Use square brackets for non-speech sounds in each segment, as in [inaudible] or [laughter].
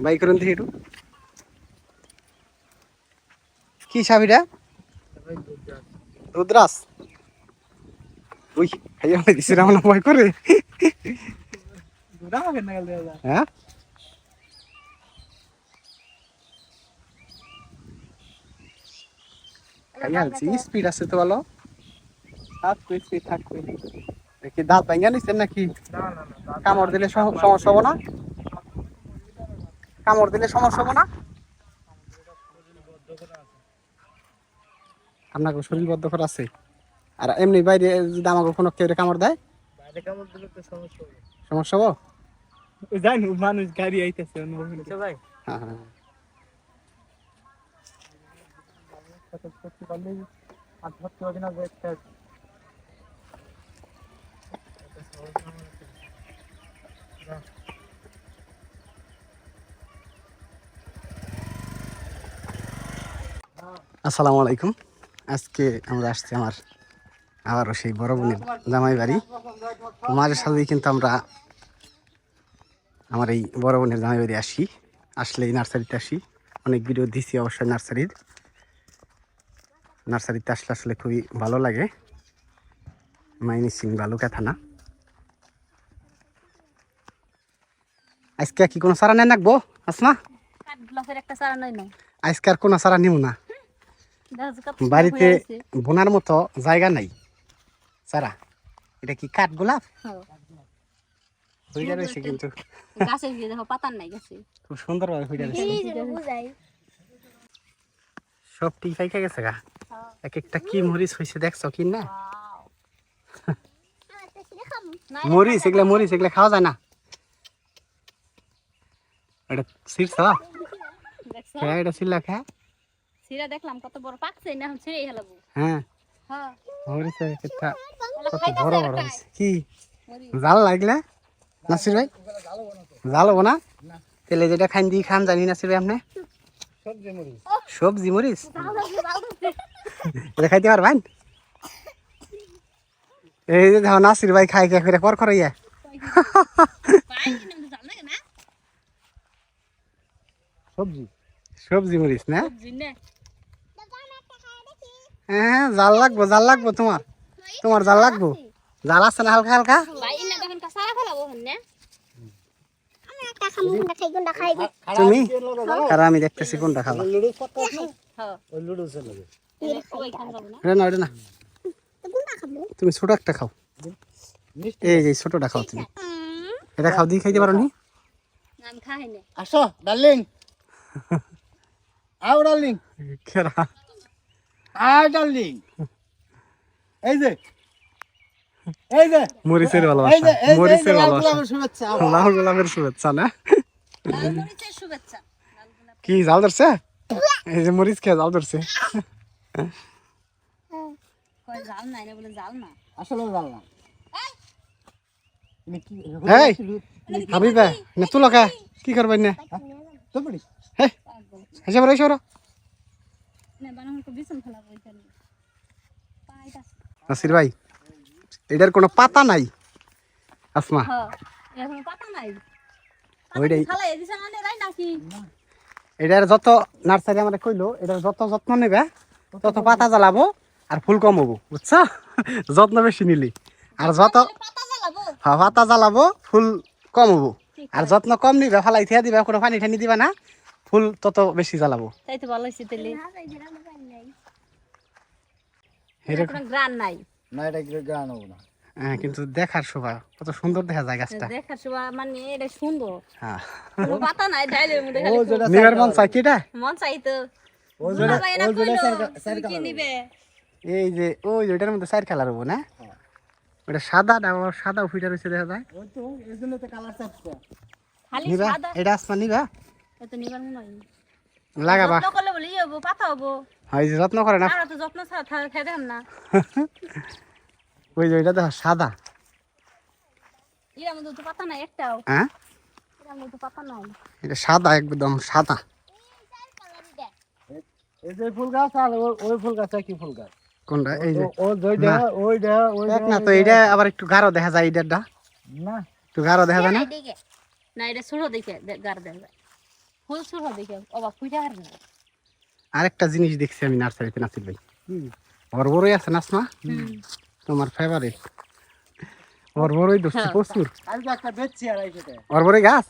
By করুন দেখি একটু কি সাবিটা রুদ্রাস উই আমি ভয় করে। হ্যাঁ? স্পিড আছে তো ভালো। কি দাঁত ভাঙ্গা নিচ্ছেন নাকি? কামড় দিলে সম- সমস্যা হব না? কামড় দিলে সমস্যা হব না। আপনাকে শরীর বদ্ধ করা আছে? আর এমনি বাইরে যদি আমাকে কোনো কেউ কামড় দেয়? সমস্যা হব। জানি মানুষ গাড়ি আইতেছে ভাই। হ্যাঁ হ্যাঁ। আর ধরতে হবে না যে আসসালামু আলাইকুম। আজকে আমরা আসছি আমার আবারও সেই বড় বোনের জামাই বাড়ি। মাঝে সাথেই কিন্তু আমরা আমার এই বড় বোনের জামাই বাড়ি আসি। আসলে এই নার্সারিতে আসি। অনেক ভিডিও দিছি অবশ্যই নার্সারির। নার্সারিতে আসলে আসলে খুবই ভালো লাগে। মাইনি সিং বালুকা থানা আজকে কি কোনো সারা নেন রাখব আসমা একটা চারা নাই না আজকে আর কোনো সারা নিব না। বাড়িতে বোনার মতো জায়গা নাই। সারা। এটা কি কাঠ গোলাপ? হ্যাঁ। রয়েছে কিন্তু। গাছের গিয়ে দেখো পাতার নাই গাছে। খুব সুন্দর ভাবে হইয়া রয়েছে সব টি পাইকা গেছে গা? এক একটা কি মরিচ হয়েছে দেখছ কি না? [laughs] মরিচ এগুলা মরিচ এগুলা খাওয়া যায় না। এটা হ্যাঁ এটা খা। সিরা দেখলাম কত বড় পাকছে না ছিঁড়ে হেলাবো হ্যাঁ। হ্যাঁ। একটা ওগুলো কত বড় বড় কি? জাল লাগলে? নাসির ভাই? জাল হব না? তেলে যেটা খান দিয়ে খান জানি নাসির ভাই আপনি? সবজি মরিচ। এটা খাইতে পারবেন? এই যে দেখো নাসির ভাই খাই কে করে ইয়া। লাগে না? সবজি। সবজি মরিচ না। না। হ্যাঁ জাল লাগবো জাল লাগবো তোমার। তোমার জাল লাগবো? জাল আছে না হালকা হালকা? তুমি? আর আমি দেখতেছি কোনটা খাবা। হ্যাঁ, না? তুমি ছোট একটা খাও। এই যে ছোটটা খাও তুমি। এটা খাও দিয়ে খাইতে পারো না। আসো ডার্লিং। আও ডার্লিং। খেরা। আয় ডার্লিং। এই যে এই যে মরিচের ভালোবাসা মরিচের ভালোবাসা। লাল গোলাপের শুভেচ্ছা না। কি জাল ধরছে? এই যে মরিচ খেয়ে জাল ধরছে। কয় জাল নাই না বলে জাল না। আসলে জানলাম তুমি কি এই হাবিবা না তুলো কে কি করবেন না? নাসির ভাই এটার কোনো পাতা নাই? আসমা। হ্যাঁ, মানে? এটার যত নার্সারি আমরা কইলো এটার যত যত্ন নেবে তত পাতা জ্বালাবো আর ফুল কম হব বুঝছ? যত্ন বেশি নিলি। আর যত পাতা জ্বালাবো? হ্যাঁ, পাতা জ্বালাবো ফুল কম হব। আর যত্ন কম নিবে ফালাই থিয়া দিবে কোনো পানি ঠানি দিবা না। ফুল তত বেশি জ্বালাবো। তাই তো ভালো হয়েছে তাহলে। এরকম গ্রান নাই। না এটা কি গান হব না? হ্যাঁ, কিন্তু দেখার শোভা কত সুন্দর দেখা যায় গাছটা। দেখার সময় মানে এটা সুন্দর। হ্যাঁ। পাতা নাই খালি নিবার মন চাই মন ও ও কি নিবে? এই যে ওই ওইটার মধ্যে চার কালার হব না? ওটা সাদা না সাদা রয়েছে দেখা যায়। ওই তো এই তো কালার চাপছে খালি সাদা এটা আসমা নিবা। এত নিবার মনে হয় লাগাবা। যত্ন করলে বলে হব পাতা হব। হয় যত্ন করে না? আমরা তো যত্ন ছাড়া থা- খেয়ে না। ওই যে ওইটা দেখো সাদা। এর তো পাতা নাই একটাও। হ্যাঁ? এর তো পাতা নাই। এটা সাদা একদম সাদা। এই যে ফুল গাছ আর ওই- ফুল গাছ কি ফুল গাছ। কোনটা? এই যে ও- ওই না। তো এটা আবার একটু গাঢ় দেখা যায় এটারটা না। একটু গাঢ় দেখা যায় না? না এটা ছোট দেখে যায়। ফুল হবে কেউ অবাক ফুটে আর না। আরেকটা জিনিস দেখছি আমি নার্সারিতে নাসির ভাই। ওর বড়ই আছে নাস না? তোমার ফেভারিট ওর বড়ই ধরছি হ্যাঁ। প্রচুর। একটা বেচছি আড়াইশো টাকা। ওর বড়ই গাছ?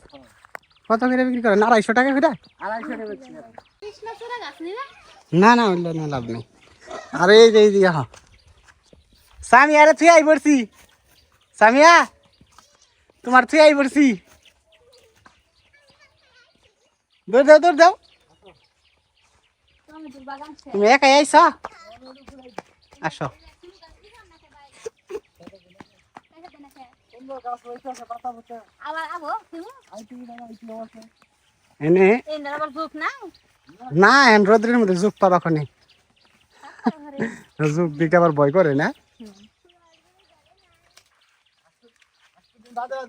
কত করে বিক্রি করেন আড়াইশো টাকা করে? আড়াইশো টাকা না না ওইগুলো না লাভ নেই। আরে এই যে এই যে হ্যাঁ। সামিয়া রে তুই আই পড়ছি। সামিয়া তোমার তুই আই পড়ছি। দৌড় দাও দৌড় দাও। তুমি একাই আইছ? আসো। পাতা এনে না রোদ্রের মধ্যে পাবা খনি। দিকে আবার ভয় করে না?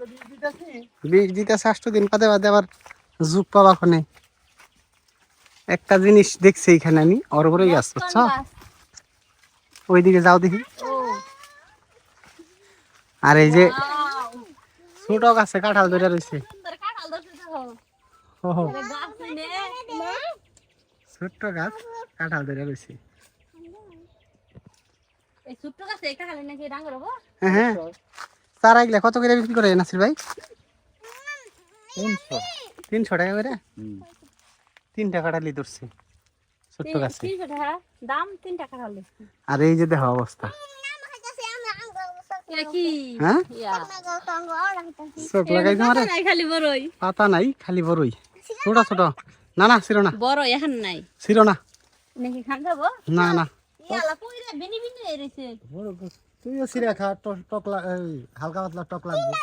বীজ দিতেছি। দিতে ষষ্ঠ দিন বাদে বাদে আবার যুগ পাবা খনে একটা জিনিস দেখছি এখানে আমি অরবরই গাছ বুঝছ? ওইদিকে যাও দেখি। আর এই যে ছোট গাছে কাঁঠাল ধরে রয়েছে। ছোট্ট গাছ কাঁঠাল ধরে রয়েছে। হ্যাঁ হ্যাঁ। চারা এগুলা কত করে বিক্রি করে নাসির ভাই? তিনশো টাকা করে? তিনটা কাঁঠালি ধরছে। ছোট্ট গাছে দাম আর এই যে দেখো অবস্থা। হ্যাঁ? পাতা নাই খালি বড়ই ছোট ছোট। না না ছিল না। বড় এখন নাই। না। নাকি খান যাব না না। ইয়ালা পুইরা বেনি বেনি এরিছে তুইও সিরা খা টক টক হালকা পাতলা টক লাগবে।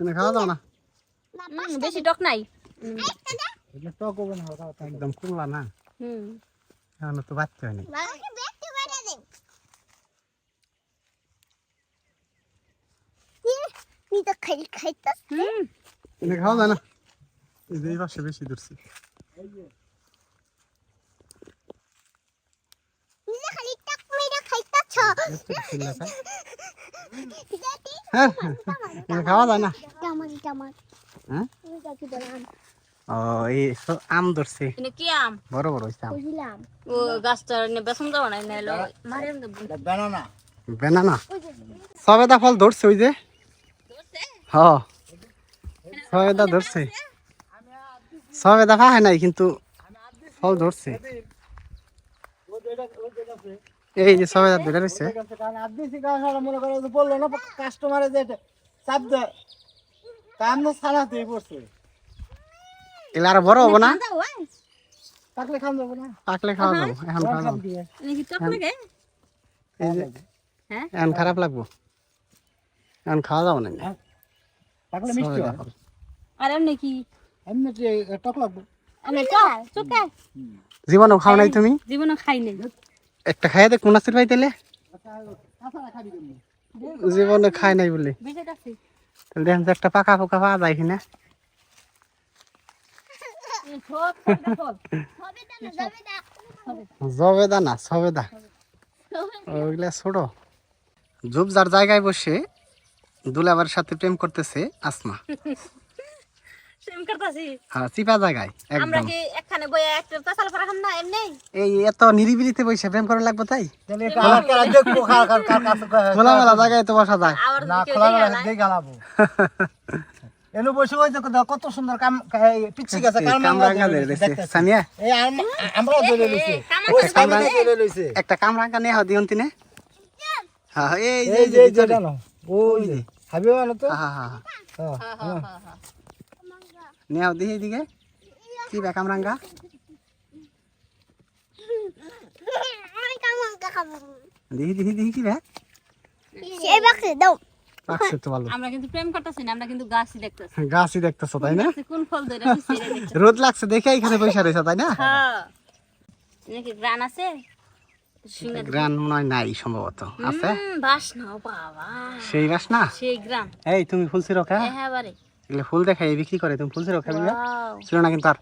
এনে খাওয়া দাও না। বেশি টক নাই। টক হবে না একদম কুমলা না। হুম। এখন তো বাচ্চা হয়নি হুম। এনে খাওয়া যায় না। এই পাশে বেশি না। হ্যাঁ হ্যাঁ, খাওয়া যায় না। হ্যাঁ? ও এই আম ধরছে। কি আম? বড় বড় হয়েছে আম। ও গাছটা নে বেসন যাব না নাইলো মারিয়াম বেনানা সবেদা ফল ধরছে ওই যে। হ। সবেদা ধরছে। সবেদা পায় নাই কিন্তু ফল ধরছে। এই যে সবেদা ধরে রয়েছে কাস্টমারে যে চাপ দেয় কাম না ছাড়াতেই পড়ছে এগুলো আর বড় হব না? পাকলে খান যাব না। পাকলে খাওয়া যাব এখন খাওয়া যাব। দিয়ে নাকি টক লাগে এই যে হ্যাঁ? এখন খারাপ লাগবো। এখন খাওয়া যাব না পাকলে মিষ্টি আর এমনি কি? এমনি টক লাগবে। জীবনও খাও নাই তুমি? জীবনে খাই নাই। একটা খাইয়া দেখ মুনাসির ভাই তেলে কাঁচা জীবনে খাই নাই বলে। বেঁচে গেছে তাহলে দেখেন একটা পাকা পোকা পাওয়া যায় কিনা। জবেদা না সবেদা। ওইগুলা ছোট। ঝুপ জায়গায় বসে দুলাবার সাথে প্রেম করতেছে আসমা। করতাছি। হ্যাঁ চিপা জায়গায় আমরা কি একখানে বইয়া একটা পেছাল পরা না এমনি? এই এত নিরিবিলিতে বসে প্রেম করা লাগবে তাই? তাহলে কালা কালা দেখব কার কার কার কাছে খোলামেলা জায়গায় তো বসা যায়। না খোলা দেখে দিয়ে গালাবো এলো বসে ওই দেখো দেখো কত সুন্দর কাম এই পিচ্ছি গেছে কামরাঙ্গা ধরে রয়েছে। এই আমরা ধরে লইছে ওই সামনে ধরে লইছে একটা কামরাঙ্গা নিয়ে হাও দিয়ন তিনে হ্যাঁ এই যে এই যে এই যে ভিতরে। জানো ওই যে। খাবিও না তো? হ্যাঁ হ্যাঁ হ্যাঁ। হ্যাঁ, হ্যাঁ, হ্যাঁ, হ্যাঁ, হ্যাঁ। দিহি এদিকে। কি বে কামরাঙ্গা দিহি দিহি দিহি কি বে পাকছে তো ভালো। আমরা কিন্তু প্রেম করতেছি না আমরা কিন্তু গাছই দেখতেছি। [laughs] গাছই দেখতেছো তাই না? কোন ফল ধরে আছে সেটা দেখতেছি। রোদ লাগছে দেখে এখানে পয়সা রয়েছে তাই না? হ্যাঁ। নাকি গ্রান আছে? গ্রান মনে হয় নাই সম্ভবত। আছে? হুম, বাস না বাবা। সেই গাছ না? সেই গ্রাম এই তুমি ফুল ছিড়ো খা হ্যাঁ বারে এগুলো ফুল দেখাই বিক্রি করে তুমি ফুল ছিল খাবি না? ছিল না কিন্তু আর।